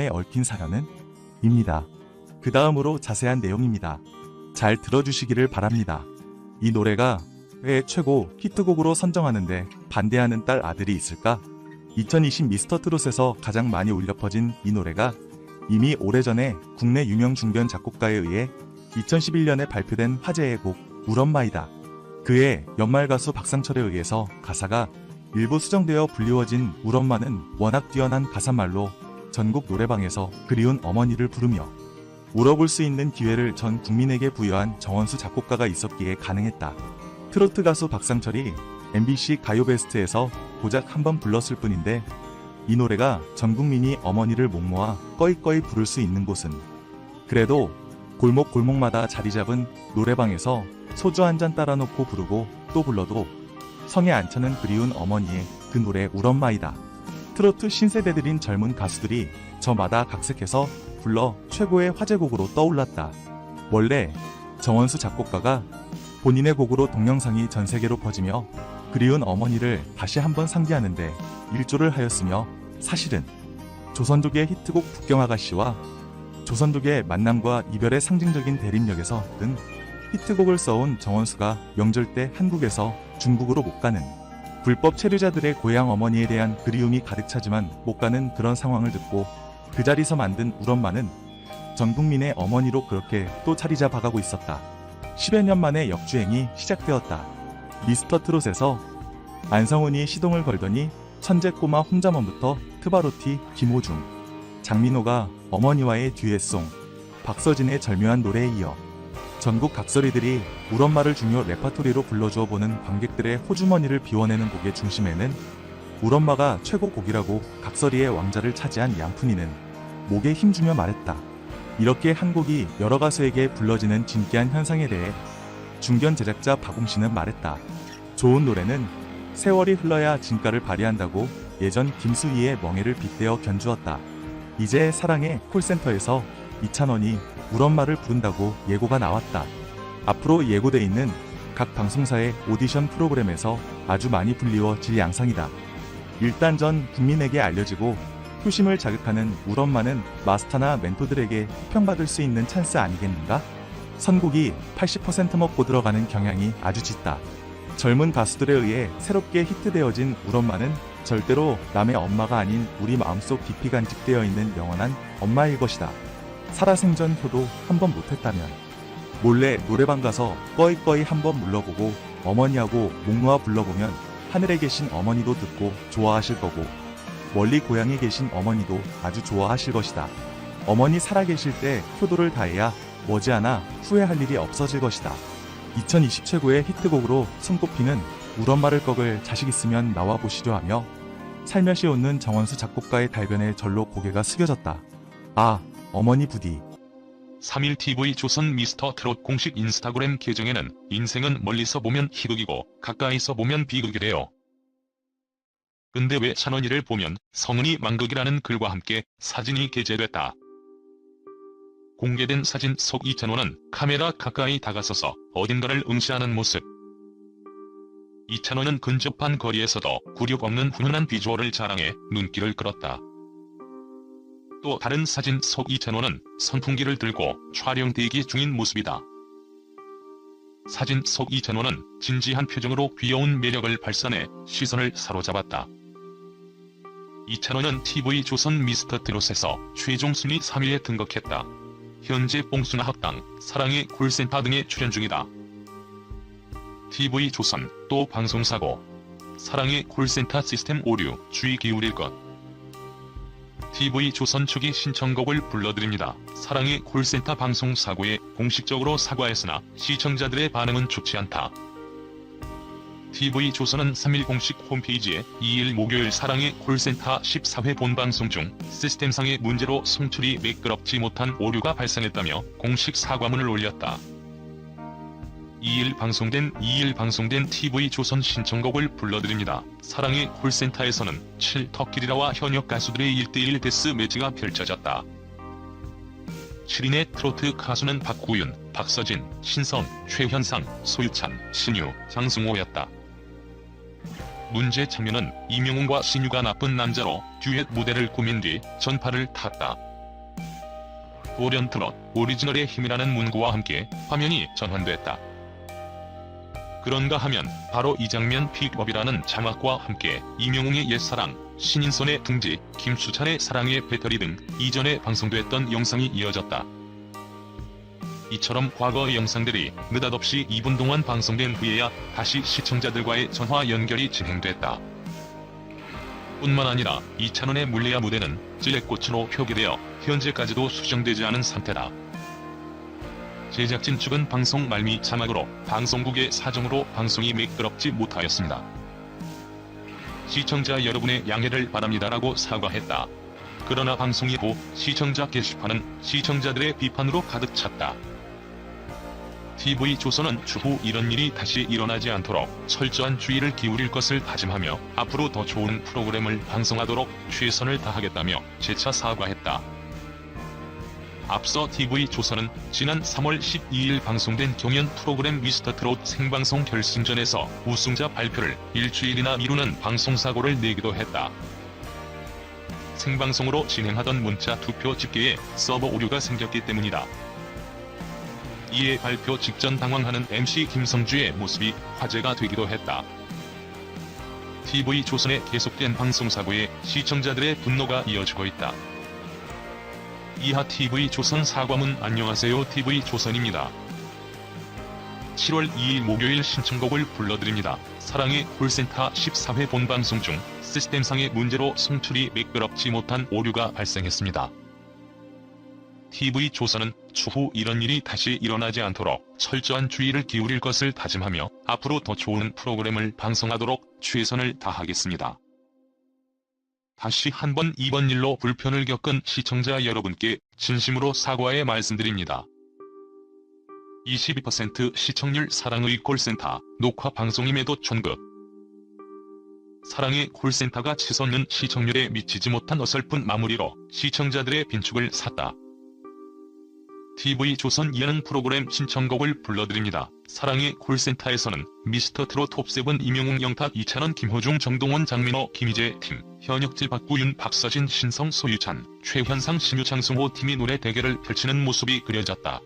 에 얽힌 사연은? 입니다. 그 다음으로 자세한 내용입니다. 잘 들어주시기를 바랍니다. 이 노래가 왜 최고 히트곡으로 선정하는데 반대하는 딸 아들이 있을까? 2020 미스터 트롯에서 가장 많이 울려 퍼진 이 노래가 이미 오래전에 국내 유명 중견 작곡가에 의해 2011년에 발표된 화제의 곡 울엄마이다. 그의 연말 가수 박상철에 의해서 가사가 일부 수정되어 불리워진 울엄마는 워낙 뛰어난 가사말로 전국 노래방에서 그리운 어머니를 부르며 울어볼 수 있는 기회를 전 국민에게 부여한 정원수 작곡가가 있었기에 가능했다. 트로트 가수 박상철이 MBC 가요베스트에서 고작 한 번 불렀을 뿐인데 이 노래가 전 국민이 어머니를 목 모아 꺼이꺼이 부를 수 있는 곳은 그래도 골목 골목마다 자리 잡은 노래방에서 소주 한 잔 따라놓고 부르고 또 불러도 성에 안 차는 그리운 어머니의 그 노래 울엄마이다. 트로트 신세대들인 젊은 가수들이 저마다 각색해서 불러 최고의 화제곡으로 떠올랐다. 원래 정원수 작곡가가 본인의 곡으로 동영상이 전 세계로 퍼지며 그리운 어머니를 다시 한번 상기하는데 일조를 하였으며 사실은 조선족의 히트곡 북경아가씨와 조선족의 만남과 이별의 상징적인 대립력에서 든 히트곡을 써온 정원수가 명절 때 한국에서 중국으로 못 가는 불법 체류자들의 고향 어머니에 대한 그리움이 가득 차지만 못 가는 그런 상황을 듣고 그 자리서 만든 울엄마는 전 국민의 어머니로 그렇게 또 자리 잡아가고 있었다. 10여 년 만에 역주행이 시작되었다. 미스터 트롯에서 안성훈이 시동을 걸더니 천재 꼬마 홈자먼부터 트바로티 김호중, 장민호가 어머니와의 듀엣송, 박서진의 절묘한 노래에 이어 전국 각설이들이 울엄마를 중요 레파토리로 불러주어 보는 관객들의 호주머니를 비워내는 곡의 중심에는 울엄마가 최고 곡이라고 각설이의 왕자를 차지한 양푼이는 목에 힘주며 말했다. 이렇게 한 곡이 여러 가수에게 불러지는 진기한 현상에 대해 중견 제작자 박웅 씨는 말했다. 좋은 노래는 세월이 흘러야 진가를 발휘한다고 예전 김수희의 멍해를 빗대어 견주었다. 이제 사랑의 콜센터에서 이찬원이 울엄마를 부른다고 예고가 나왔다. 앞으로 예고돼 있는 각 방송사의 오디션 프로그램에서 아주 많이 불리워질 양상이다. 일단 전 국민에게 알려지고 효심을 자극하는 울엄마는 마스터나 멘토들에게 평받을 수 있는 찬스 아니겠는가? 선곡이 80% 먹고 들어가는 경향이 아주 짙다. 젊은 가수들에 의해 새롭게 히트되어진 울엄마는 절대로 남의 엄마가 아닌 우리 마음속 깊이 간직되어 있는 영원한 엄마일 것이다. 살아생전 효도 한 번 못했다면 몰래 노래방 가서 꺼이꺼이 한번 물러보고 어머니하고 목 놓아 불러보면 하늘에 계신 어머니도 듣고 좋아하실 거고 멀리 고향에 계신 어머니도 아주 좋아하실 것이다. 어머니 살아계실 때 효도를 다해야 머지않아 후회할 일이 없어질 것이다. 2020 최고의 히트곡으로 손꼽히는 울엄마를 꺾을 자식 있으면 나와 보시죠 하며 살며시 웃는 정원수 작곡가의 달변에 절로 고개가 숙여졌다. 아, 어머니 부디. 3일TV 조선 미스터 트롯 공식 인스타그램 계정에는 인생은 멀리서 보면 희극이고 가까이서 보면 비극이래요. 근데 왜 찬원이를 보면 성은이 망극이라는 글과 함께 사진이 게재됐다. 공개된 사진 속 이찬원은 카메라 가까이 다가서서 어딘가를 응시하는 모습. 이찬원은 근접한 거리에서도 굴욕 없는 훈훈한 비주얼을 자랑해 눈길을 끌었다. 또 다른 사진 속 이찬원은 선풍기를 들고 촬영 대기 중인 모습이다. 사진 속 이찬원은 진지한 표정으로 귀여운 매력을 발산해 시선을 사로잡았다. 이찬원은 TV 조선 미스터 트롯에서 최종 순위 3위에 등극했다. 현재 뽕순아 합당, 사랑의 콜센터 등에 출연 중이다. TV 조선, 또 방송사고. 사랑의 콜센터 시스템 오류, 주의 기울일 것. TV 조선 측이 신청곡을 불러드립니다. 사랑의 콜센터 방송 사고에 공식적으로 사과했으나 시청자들의 반응은 좋지 않다. TV 조선은 3일 공식 홈페이지에 2일 목요일 사랑의 콜센터 14회 본방송 중 시스템상의 문제로 송출이 매끄럽지 못한 오류가 발생했다며 공식 사과문을 올렸다. 2일 방송된 2일 방송된 TV 조선 신청곡을 불러드립니다. 사랑의 콜센터에서는 7 터키리라와 현역 가수들의 1대1 데스 매치가 펼쳐졌다. 7인의 트로트 가수는 박구윤, 박서진, 신선, 최현상, 소유찬, 신유, 장승호였다. 문제 장면은 이명웅과 신유가 나쁜 남자로 듀엣 무대를 꾸민 뒤 전파를 탔다. 돌연 트롯 오리지널의 힘이라는 문구와 함께 화면이 전환됐다. 그런가 하면 바로 이 장면 픽업이라는 자막과 함께 이명웅의 옛사랑, 신인선의 둥지, 김수찬의 사랑의 배터리 등 이전에 방송됐던 영상이 이어졌다. 이처럼 과거의 영상들이 느닷없이 2분 동안 방송된 후에야 다시 시청자들과의 전화 연결이 진행됐다. 뿐만 아니라 이찬원의 물리야 무대는 찔레꽃으로 표기되어 현재까지도 수정되지 않은 상태다. 제작진 측은 방송 말미 자막으로 방송국의 사정으로 방송이 매끄럽지 못하였습니다. 시청자 여러분의 양해를 바랍니다라고 사과했다. 그러나 방송이 후 시청자 게시판은 시청자들의 비판으로 가득 찼다. TV조선은 추후 이런 일이 다시 일어나지 않도록 철저한 주의를 기울일 것을 다짐하며 앞으로 더 좋은 프로그램을 방송하도록 최선을 다하겠다며 재차 사과했다. 앞서 TV조선은 지난 3월 12일 방송된 경연 프로그램 미스터 트롯 생방송 결승전에서 우승자 발표를 일주일이나 미루는 방송사고를 내기도 했다. 생방송으로 진행하던 문자 투표 집계에 서버 오류가 생겼기 때문이다. 이에 발표 직전 당황하는 MC 김성주의 모습이 화제가 되기도 했다. TV조선의 계속된 방송사고에 시청자들의 분노가 이어지고 있다. 이하 TV조선 사과문 안녕하세요 TV조선입니다. 7월 2일 목요일 신청곡을 불러드립니다. 사랑의 콜센터 14회 본방송 중 시스템상의 문제로 송출이 매끄럽지 못한 오류가 발생했습니다. TV조선은 추후 이런 일이 다시 일어나지 않도록 철저한 주의를 기울일 것을 다짐하며 앞으로 더 좋은 프로그램을 방송하도록 최선을 다하겠습니다. 다시 한번 이번 일로 불편을 겪은 시청자 여러분께 진심으로 사과의 말씀드립니다. 22% 시청률 사랑의 콜센터 녹화 방송임에도 전급 사랑의 콜센터가 치솟는 시청률에 미치지 못한 어설픈 마무리로 시청자들의 빈축을 샀다. TV조선 예능 프로그램 신청곡을 불러드립니다. 사랑의 콜센터에서는 미스터 트롯 톱세븐 이명웅 영탁 이찬원 김호중 정동원 장민호 김희재 팀 현역질 박구윤 박서진 신성 소유찬 최현상 신유 장승호 팀이 노래 대결을 펼치는 모습이 그려졌다.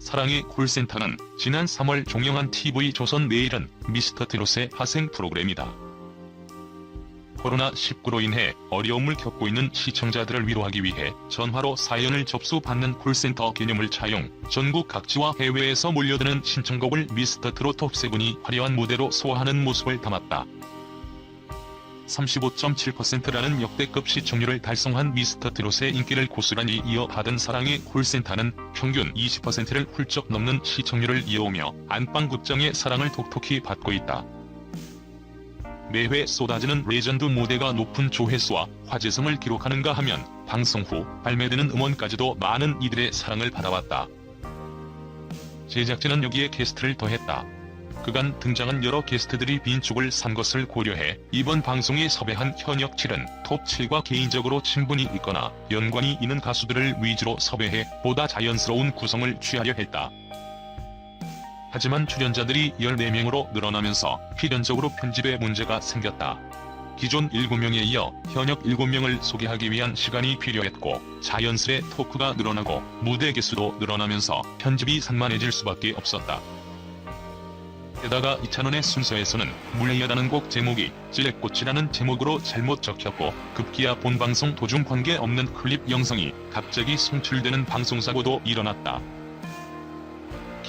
사랑의 콜센터는 지난 3월 종영한 TV조선 내일은 미스터 트롯의 파생 프로그램이다. 코로나19로 인해 어려움을 겪고 있는 시청자들을 위로하기 위해 전화로 사연을 접수받는 콜센터 개념을 차용, 전국 각지와 해외에서 몰려드는 신청곡을 미스터 트롯 톱세븐이 화려한 무대로 소화하는 모습을 담았다. 35.7%라는 역대급 시청률을 달성한 미스터 트롯의 인기를 고스란히 이어받은 사랑의 콜센터는 평균 20%를 훌쩍 넘는 시청률을 이어오며 안방극장의 사랑을 톡톡히 받고 있다. 매회 쏟아지는 레전드 무대가 높은 조회수와 화제성을 기록하는가 하면 방송 후 발매되는 음원까지도 많은 이들의 사랑을 받아왔다. 제작진은 여기에 게스트를 더했다. 그간 등장한 여러 게스트들이 빈축을 산 것을 고려해 이번 방송에 섭외한 현역 7은 톱 7과 개인적으로 친분이 있거나 연관이 있는 가수들을 위주로 섭외해 보다 자연스러운 구성을 취하려 했다. 하지만 출연자들이 14명으로 늘어나면서 필연적으로 편집에 문제가 생겼다. 기존 7명에 이어 현역 7명을 소개하기 위한 시간이 필요했고 자연스레 토크가 늘어나고 무대 개수도 늘어나면서 편집이 산만해질 수밖에 없었다. 게다가 이찬원의 순서에서는 물리하다는 곡 제목이 찔레꽃이라는 제목으로 잘못 적혔고 급기야 본방송 도중 관계없는 클립 영상이 갑자기 송출되는 방송사고도 일어났다.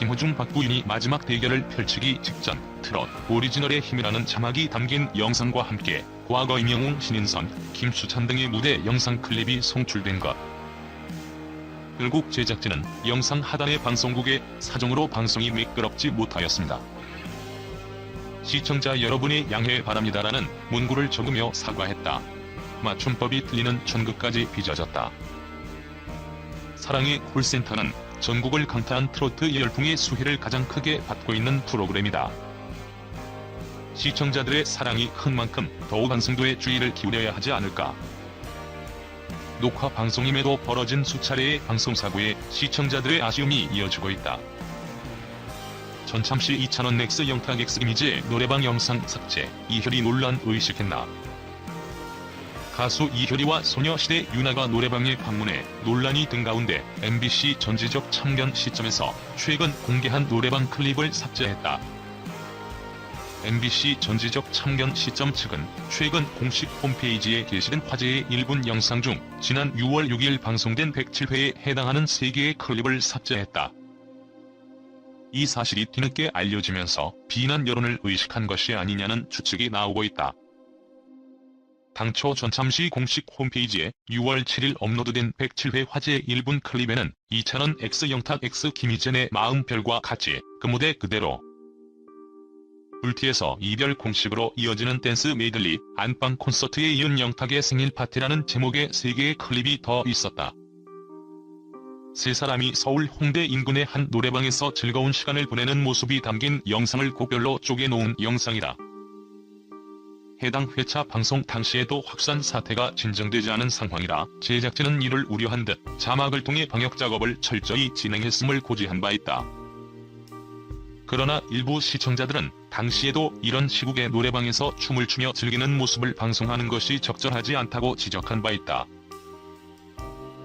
김호중 박구윤이 마지막 대결을 펼치기 직전 트롯 오리지널의 힘이라는 자막이 담긴 영상과 함께 과거 임영웅 신인선 김수찬 등의 무대 영상 클립이 송출된 것. 결국 제작진은 영상 하단의 방송국의 사정으로 방송이 매끄럽지 못하였습니다. 시청자 여러분의 양해 바랍니다라는 문구를 적으며 사과했다. 맞춤법이 틀리는 전극까지 빚어졌다. 사랑의 콜센터는 전국을 강타한 트로트 열풍의 수혜를 가장 크게 받고 있는 프로그램이다. 시청자들의 사랑이 큰 만큼 더욱 방송도에 주의를 기울여야 하지 않을까. 녹화 방송임에도 벌어진 수차례의 방송사고에 시청자들의 아쉬움이 이어지고 있다. 전참시 이찬원 넥스 영탁 X 이미지 노래방 영상 삭제, 이효리 논란 의식했나. 가수 이효리와 소녀시대 유나가 노래방에 방문해 논란이 든 가운데 MBC 전지적 참견 시점에서 최근 공개한 노래방 클립을 삭제했다. MBC 전지적 참견 시점 측은 최근 공식 홈페이지에 게시된 화제의 1분 영상 중 지난 6월 6일 방송된 107회에 해당하는 3개의 클립을 삭제했다. 이 사실이 뒤늦게 알려지면서 비난 여론을 의식한 것이 아니냐는 추측이 나오고 있다. 당초 전참시 공식 홈페이지에 6월 7일 업로드된 107회 화제 1분 클립에는 이찬원 X 영탁 X 김희진의 마음별과 같이 그 무대 그대로 불티에서 이별 공식으로 이어지는 댄스 메들리 안방 콘서트에 이은 영탁의 생일 파티라는 제목의 3개의 클립이 더 있었다. 세 사람이 서울 홍대 인근의 한 노래방에서 즐거운 시간을 보내는 모습이 담긴 영상을 곡별로 쪼개놓은 영상이다. 해당 회차 방송 당시에도 확산 사태가 진정되지 않은 상황이라 제작진은 이를 우려한 듯 자막을 통해 방역 작업을 철저히 진행했음을 고지한 바 있다. 그러나 일부 시청자들은 당시에도 이런 시국의 노래방에서 춤을 추며 즐기는 모습을 방송하는 것이 적절하지 않다고 지적한 바 있다.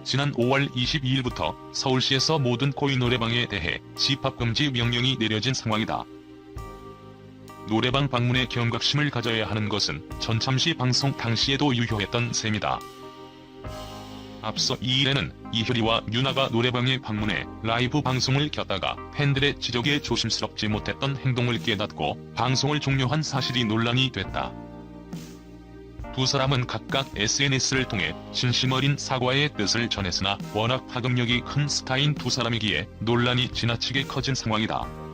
지난 5월 22일부터 서울시에서 모든 코인 노래방에 대해 집합금지 명령이 내려진 상황이다. 노래방 방문에 경각심을 가져야 하는 것은 전참시 방송 당시에도 유효했던 셈이다. 앞서 2일에는 이효리와 유나가 노래방에 방문해 라이브 방송을 켰다가 팬들의 지적에 조심스럽지 못했던 행동을 깨닫고 방송을 종료한 사실이 논란이 됐다. 두 사람은 각각 SNS를 통해 진심 어린 사과의 뜻을 전했으나 워낙 파급력이 큰 스타인 두 사람이기에 논란이 지나치게 커진 상황이다.